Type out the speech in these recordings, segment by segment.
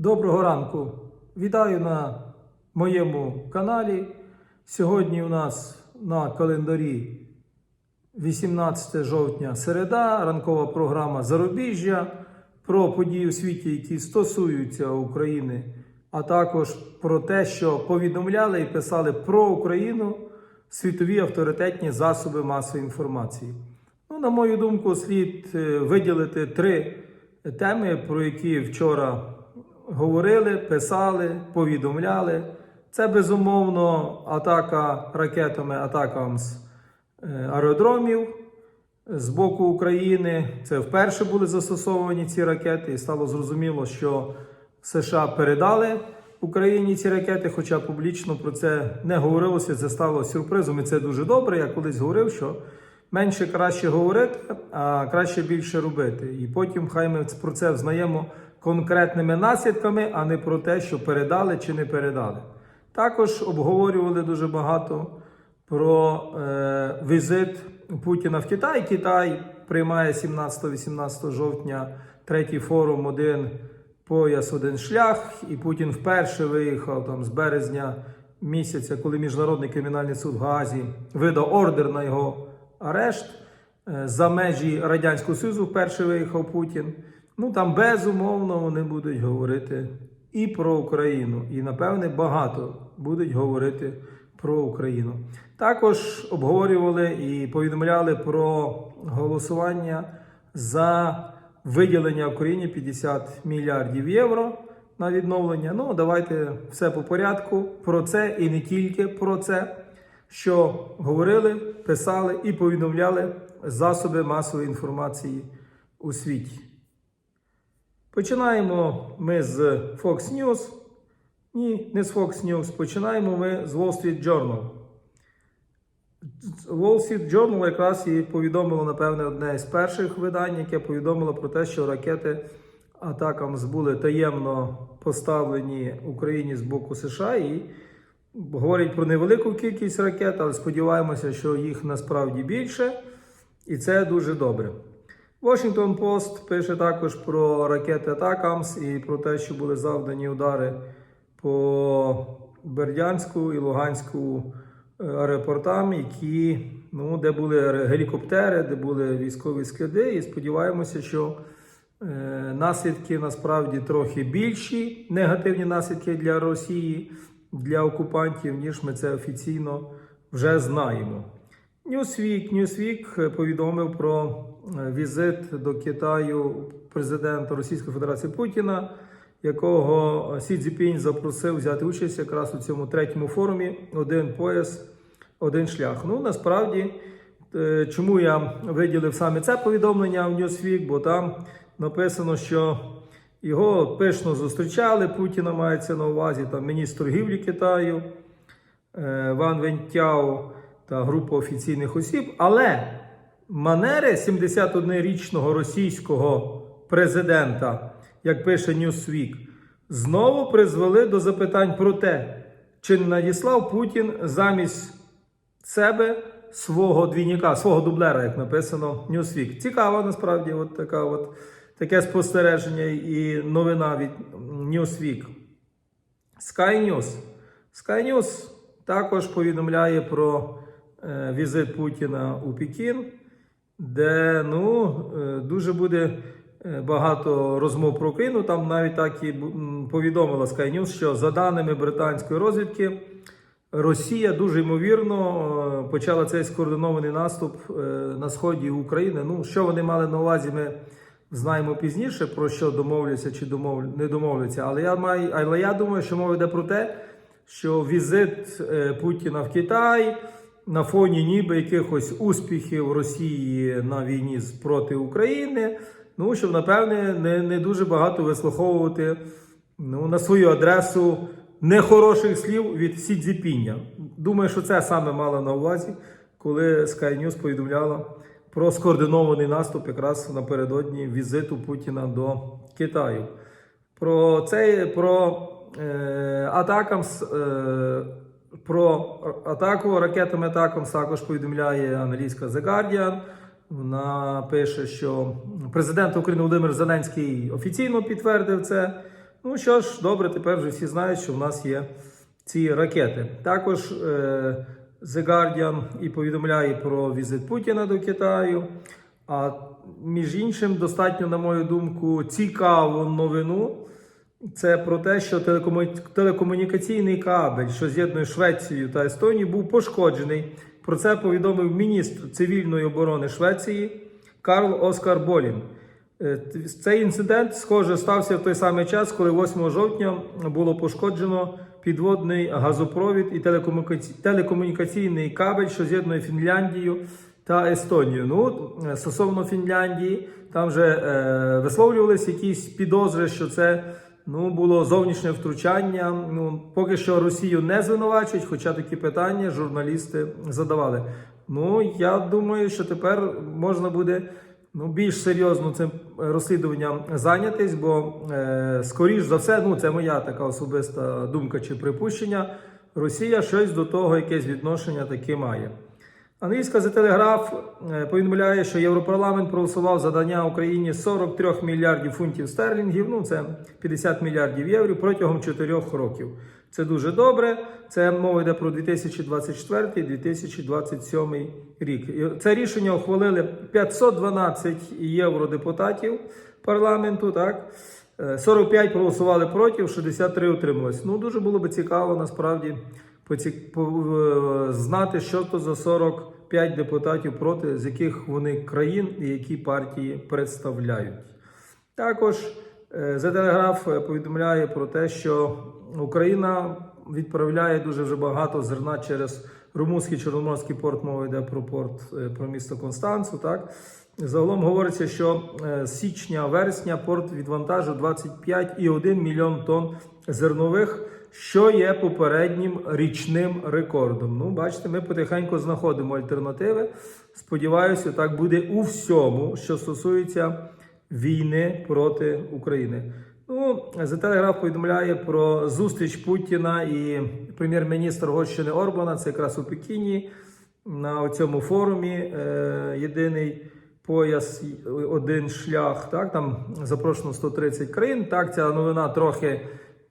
Доброго ранку! Вітаю на моєму каналі. Сьогодні у нас на календарі 18 жовтня середа, ранкова програма Зарубіжжя про події у світі, які стосуються України, а також про те, що повідомляли і писали про Україну світові авторитетні засоби масової інформації. Ну, на мою думку, слід е, виділити три теми, про які вчора говорили, писали, повідомляли. Це безумовно атака ракетами, атакам з е, аеродромів з боку України. Це вперше були застосовані ці ракети, і стало зрозуміло, що США передали Україні ці ракети, хоча публічно про це не говорилося. Це стало сюрпризом, і це дуже добре. Я колись говорив, що менше краще говорити, а краще більше робити. І потім хай ми про це взнаємо конкретними наслідками, а не про те, що передали чи не передали. Також обговорювали дуже багато про е, візит Путіна в Китай. Китай приймає 17-18 жовтня третій форум один пояс, один шлях. І Путін вперше виїхав там з березня місяця, коли Міжнародний кримінальний суд в Гаазі видав ордер на його арешт. Е, За межі Радянського Союзу вперше виїхав Путін. Ну там безумовно вони будуть говорити і про Україну, і напевне багато будуть говорити про Україну. Також обговорювали і повідомляли про голосування за виділення Україні 50 мільярдів євро на відновлення. Ну, давайте все по порядку. Про це і не тільки про це, що говорили, писали і повідомляли засоби масової інформації у світі. Починаємо ми з Fox News. Ні, не з Fox News. Починаємо ми з Wall Street Journal. Wall Street Journal якраз і повідомило, напевне, одне з перших видань, яке повідомило про те, що ракети атакам були таємно поставлені Україні з боку США і говорять про невелику кількість ракет, але сподіваємося, що їх насправді більше, і це дуже добре. Washington Post пише також про ракети Атакамс і про те, що були завдані удари по Бердянську і Луганську е, аеропортам, які, ну, де були гелікоптери, де були військові склади. І сподіваємося, що е, наслідки насправді трохи більші, негативні наслідки для Росії, для окупантів, ніж ми це офіційно вже знаємо. Newsweek, Newsweek повідомив про візит до Китаю президента Російської Федерації Путіна, якого Сі Цзіпінь запросив взяти участь якраз у цьому третьому форумі Один пояс, один шлях. Ну насправді, е, чому я виділив саме це повідомлення в Newsweek, бо там написано, що його пишно зустрічали. Путіна мається на увазі там міністр торгівлі Китаю е, Ван Вентяо та група офіційних осіб, але манери 71-річного російського президента, як пише Newsweek, знову призвели до запитань про те, чи не надіслав Путін замість себе свого двійника, свого дублера, як написано в Newsweek. Цікава насправді от така от, таке спостереження і новина від Newsweek. Sky News. Sky News також повідомляє про е, візит Путіна у Пекін, де ну, е, дуже буде е, багато розмов про Україну. Там навіть так і повідомила Sky News, що за даними британської розвідки, Росія дуже ймовірно е, почала цей скоординований наступ на сході України. Ну, що вони мали на увазі, ми знаємо пізніше, про що домовляться чи домов... не домовляться. Але я маю, але я думаю, що мова йде про те, що візит Путіна в Китай на фоні ніби якихось успіхів Росії на війні проти України. Ну, щоб, напевне, не, не дуже багато вислуховувати ну, на свою адресу нехороших слів від Сі Цзіпіня. Думаю, що це саме мала на увазі, коли Sky News повідомляла про скоординований наступ якраз напередодні візиту Путіна до Китаю. Про це про е, атакам е, про атаку ракетами атакам також повідомляє англійська The Guardian. Вона пише, що президент України Володимир Зеленський офіційно підтвердив це Ну що ж, добре, тепер вже всі знають, що в нас є ці ракети. Також е, The Guardian і повідомляє про візит Путіна до Китаю. А між іншим, достатньо, на мою думку, цікаву новину. Це про те, що телекому- телекомунікаційний кабель, що з'єднує Швецію та Естонію, був пошкоджений. Про це повідомив міністр цивільної оборони Швеції Карл Оскар Болін. Е, Цей інцидент, схоже, стався в той самий час, коли 8 жовтня було пошкоджено підводний газопровід і телекомунікаці- телекомунікаційний кабель, що з'єднує Фінляндію та Естонію. Ну, е, стосовно Фінляндії, там вже е, висловлювалися якісь підозри, що це ну, було зовнішнє втручання. Ну, поки що Росію не звинувачують, хоча такі питання журналісти задавали. Ну, я думаю, що тепер можна буде ну, більш серйозно цим розслідуванням зайнятись, бо е, скоріш за все, ну це моя така особиста думка чи припущення. Росія щось до того, якесь відношення таке має. Англійська за телеграф е, повідомляє, що Європарламент проголосував за дання Україні 43 мільярдів фунтів стерлінгів, ну це 50 мільярдів євро протягом 4 років. Це дуже добре. Це мова йде про 2024-2027 рік. Це рішення ухвалили 512 євродепутатів парламенту. Так Е, 45 проголосували проти, 63 утрималось. Ну дуже було би цікаво насправді е, знати, що то за 45 депутатів проти, з яких вони країн і які партії представляють. Також е, Telegraph е, повідомляє про те, що Україна відправляє дуже вже багато зерна через румунський чорноморський порт. Мова йде про порт е, про місто Констанцу. Так загалом говориться, що е, з січня вересня порт відвантажив 25,1 мільйон тонн зернових, що є попереднім річним рекордом. Ну, бачите, ми потихеньку знаходимо альтернативи. Сподіваюся, так буде у всьому, що стосується війни проти України. Ну, The Telegraph повідомляє про зустріч Путіна і прем'єр-міністр Угорщини Орбана. Це якраз у Пекіні на цьому форумі е, єдиний пояс, один шлях. Так, там запрошено 130 країн. Так, ця новина трохи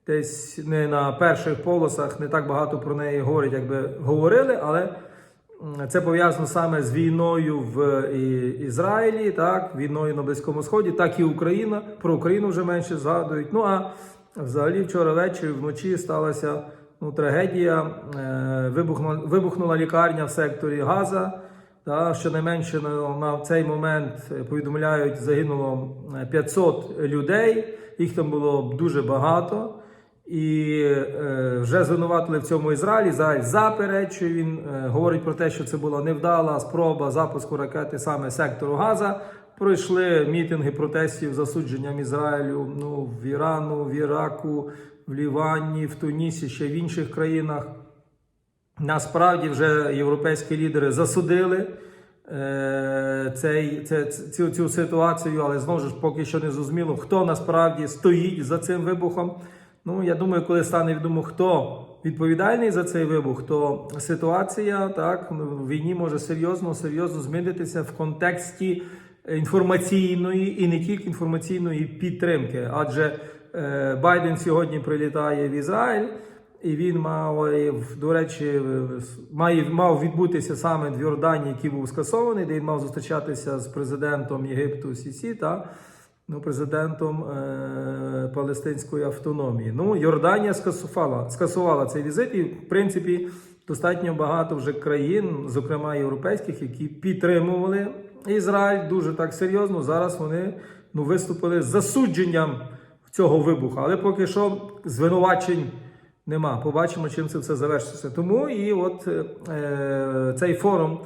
десь не на перших полосах, не так багато про неї говорять, як би говорили, але це пов'язано саме з війною в Ізраїлі, так, війною на Близькому Сході, так і Україна. Про Україну вже менше згадують. Ну а взагалі вчора ввечері вночі сталася ну, трагедія. Е, вибухнула, вибухнула лікарня в секторі Газа. Та, щонайменше на, на цей момент е, повідомляють, загинуло е, 500 людей, їх там було дуже багато. І е, вже звинуватили в цьому Ізраїль. Ізраїль заперечує. Він е, говорить про те, що це була невдала спроба запуску ракети саме сектору Газа. Пройшли мітинги протестів засудженням Ізраїлю ну, в Ірану, в Іраку, в Лівані, в Тунісі, ще в інших країнах. Насправді вже європейські лідери засудили е, цей, це, цю, цю ситуацію, але знову ж поки що не зрозуміло, хто насправді стоїть за цим вибухом. Ну, я думаю, коли стане відомо, хто відповідальний за цей вибух, то ситуація так в війні може серйозно, серйозно змінитися в контексті інформаційної і не тільки інформаційної підтримки. Адже е, Байден сьогодні прилітає в Ізраїль. І він мав, е, до речі, має, мав відбутися саме в Йорданії, який був скасований, де він мав зустрічатися з президентом Єгипту Сісі та ну, президентом е, Палестинської автономії. Ну, Йорданія скасувала, скасувала цей візит, і в принципі достатньо багато вже країн, зокрема європейських, які підтримували Ізраїль дуже так серйозно. Зараз вони ну, виступили з засудженням цього вибуху, але поки що звинувачень. Нема. Побачимо, чим це все завершиться. Тому і от е, цей форум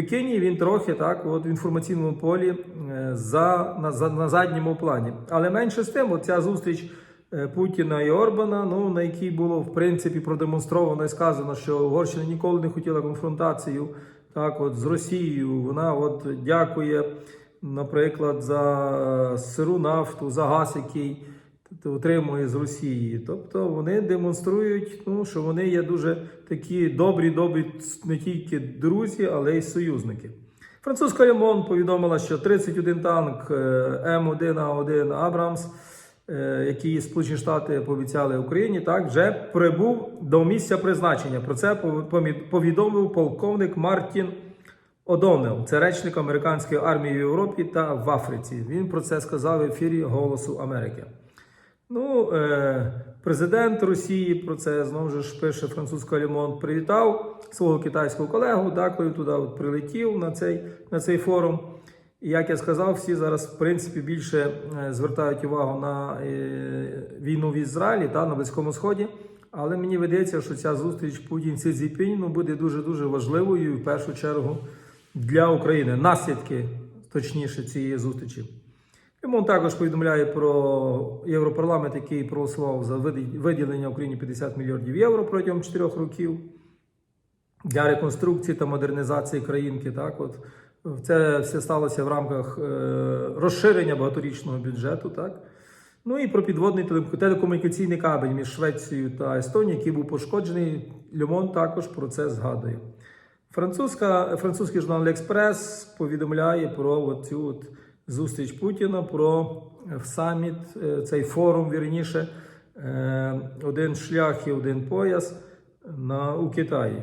Пекіні він трохи так, от в інформаційному полі е, за, на, за, на задньому плані. Але менше з тим, от ця зустріч е, Путіна і Орбана, ну на якій було в принципі продемонстровано і сказано, що Угорщина ніколи не хотіла конфронтацію так, от з Росією. Вона от дякує, наприклад, за сиру нафту, за газ, який отримує з Росії. Тобто вони демонструють, ну, що вони є дуже такі добрі, добрі не тільки друзі, але й союзники. Французька Лемон повідомила, що 31 танк е, М1А1 Абрамс е, який Сполучені Штати пообіцяли Україні, так вже прибув до місця призначення. Про це повідомив полковник Мартін Одонел, це речник американської армії в Європі та в Африці. Він про це сказав в ефірі Голосу Америки. Ну, е, президент Росії про це знову ж пише французька Лімон. Привітав свого китайського колегу, да, коли туди от прилетів на цей, на цей форум. І як я сказав, всі зараз в принципі більше е, звертають увагу на е, війну в Ізраїлі та на Близькому Сході. Але мені видається, що ця зустріч Путін Сі Цзіпінь, ну, буде дуже дуже важливою в першу чергу для України. Наслідки точніше цієї зустрічі. Йому також повідомляє про Європарламент, який проголосував за виділення Україні 50 мільярдів євро протягом 4 років для реконструкції та модернізації країнки. Так, от це все сталося в рамках е, розширення багаторічного бюджету. Так. Ну і про підводний телекомунікаційний кабель між Швецією та Естонією, який був пошкоджений. Льомон також про це згадує. Французька, французький журнал Експрес повідомляє про цю зустріч Путіна, про е, саміт, е, цей форум, вірніше, е, один шлях і один пояс на, у Китаї.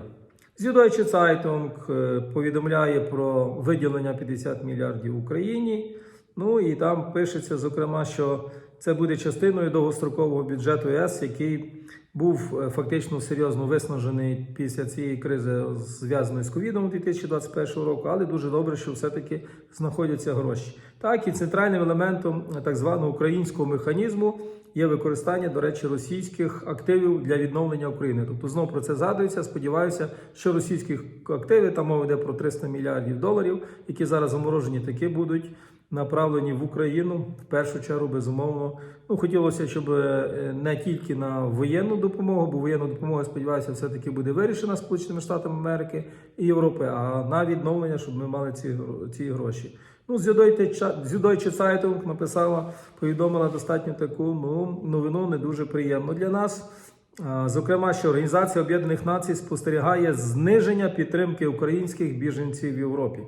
Zeitung е, повідомляє про виділення 50 мільярдів Україні. Ну і там пишеться, зокрема, що це буде частиною довгострокового бюджету ЄС, який був е, фактично серйозно виснажений після цієї кризи, зв'язаної з ковідом 2021 року, але дуже добре, що все-таки знаходяться гроші. Так і центральним елементом так званого українського механізму є використання, до речі, російських активів для відновлення України. Тобто знову про це згадується. Сподіваюся, що російських активів там мова йде про 300 мільярдів доларів, які зараз заморожені, таки будуть направлені в Україну в першу чергу, безумовно. Ну хотілося, щоб е, не тільки на воєнну допомогу, бо воєнна допомога, сподіваюся, все-таки буде вирішена Сполученими Штатами Америки і Європи, а на відновлення, щоб ми мали ці, ці гроші. Ну, Süddeutsche Zeitung написала, повідомила достатньо таку ну, новину не дуже приємну для нас. Зокрема, що Організація Об'єднаних Націй спостерігає зниження підтримки українських біженців в Європі.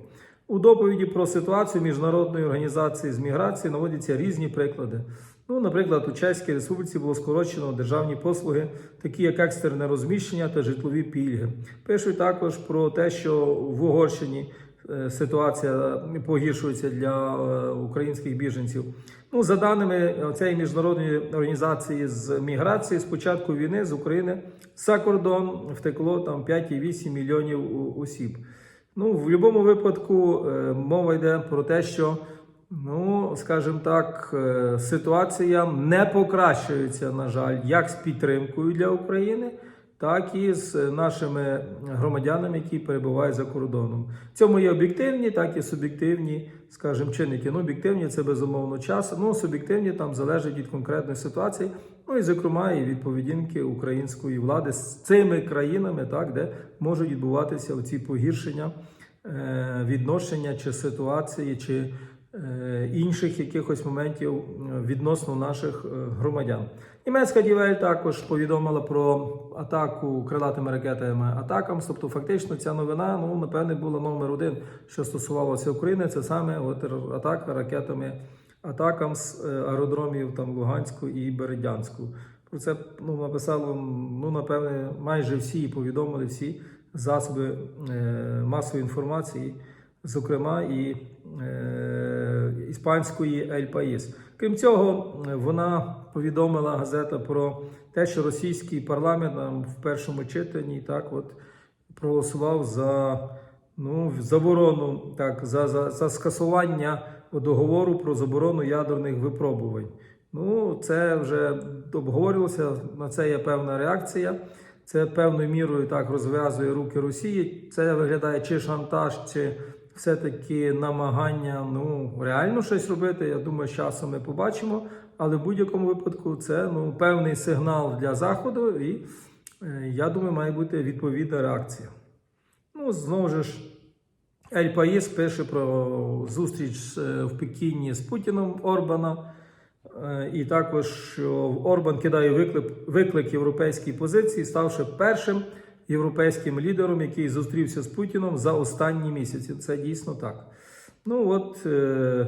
У доповіді про ситуацію міжнародної організації з міграції наводяться різні приклади. Ну, наприклад, у Чеській Республіці було скорочено державні послуги, такі як екстерне розміщення та житлові пільги. Пишуть також про те, що в Угорщині е, ситуація погіршується для е, українських біженців. Ну, за даними цієї міжнародної організації з міграції, з початку війни з України за кордон втекло там 5,8 мільйонів осіб. Ну, в будь-якому випадку е, мова йде про те, що, ну, скажімо так, е, ситуація не покращується, на жаль, як з підтримкою для України, так і з нашими громадянами, які перебувають за кордоном. В цьому є об'єктивні, так і суб'єктивні, скажімо, чинники. Ну, об'єктивні це безумовно час. Ну, суб'єктивні там залежать від конкретної ситуації. Ну і зокрема, і від поведінки української влади з цими країнами, так, де можуть відбуватися оці погіршення е, відношення чи ситуації, чи інших якихось моментів е, відносно наших е, громадян. Німецька дівель також повідомила про атаку крилатими ракетами атакам. Тобто, фактично, ця новина ну напевне була номер один, що стосувалося України. Це саме от атака ракетами атакам з е, аеродромів там Луганську і Бередянську. Про це ну, написало ну, напевне майже всі повідомили всі засоби е, масової інформації, зокрема і е, іспанської Ель Паїс. Крім цього, е, вона повідомила газета про те, що російський парламент там, в першому читанні так от проголосував за ну, заборону, так, за, за, за скасування договору про заборону ядерних випробувань. Ну, це вже обговорювалося, на це є певна реакція. Це певною мірою так розв'язує руки Росії. Це виглядає чи шантаж, чи все-таки намагання ну, реально щось робити. Я думаю, з часом ми побачимо. Але в будь-якому випадку це ну, певний сигнал для Заходу, і е, я думаю, має бути відповідна реакція. Ну, знову ж, Ель Паїс пише про зустріч е, в Пекіні з Путіном Орбана. Е, І також що Орбан кидає виклик, виклик європейській позиції, ставши першим європейським лідером, який зустрівся з Путіном за останні місяці. Це дійсно так. Ну от е,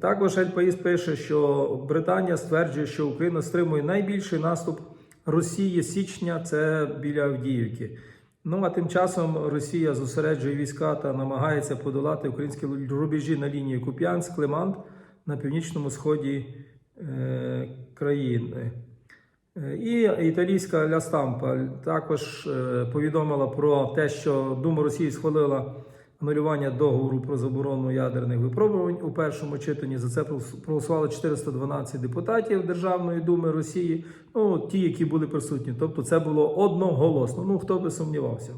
Також Ель Паїс пише, що Британія стверджує, що Україна стримує найбільший наступ Росії січня це біля Авдіївки. Ну а тим часом Росія зосереджує війська та намагається подолати українські рубежі на лінії Куп'янськ, Лимант на північному сході е, країни. І італійська Ля Стампа також е, повідомила про те, що Дума Росії схвалила анулювання договору про заборону ядерних випробувань у першому читанні. За це проголосували 412 депутатів Державної думи Росії. Ну ті, які були присутні. Тобто, це було одноголосно. Ну хто би сумнівався.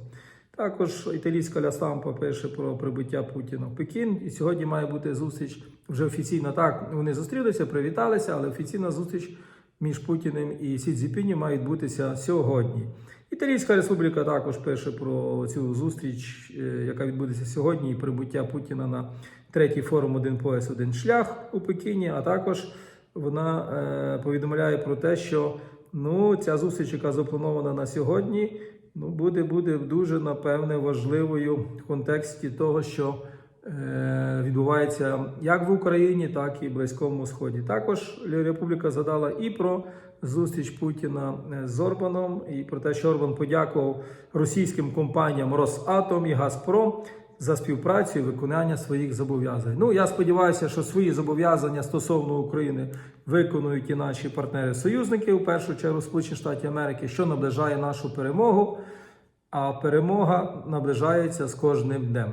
Також італійська Ля Стампа пише про прибуття Путіна в Пекін. І сьогодні має бути зустріч вже офіційна. Так вони зустрілися, привіталися, але офіційна зустріч між Путіним і Сі Цзіпінем має відбутися сьогодні. Італійська республіка також пише про цю зустріч, е, яка відбудеться сьогодні, і прибуття Путіна на третій форум Один пояс, один шлях у Пекіні. А також вона е, повідомляє про те, що ну ця зустріч, яка запланована на сьогодні, ну буде, буде дуже напевне важливою в контексті того, що відбувається як в Україні, так і в Близькому Сході. Також Республіка згадала і про зустріч Путіна е, з Орбаном, і про те, що Орбан подякував російським компаніям Росатом і Газпром за співпрацю і виконання своїх зобов'язань. Ну я сподіваюся, що свої зобов'язання стосовно України виконують і наші партнери-союзники, у першу чергу Сполучені Штати Америки, що наближає нашу перемогу. А перемога наближається з кожним днем.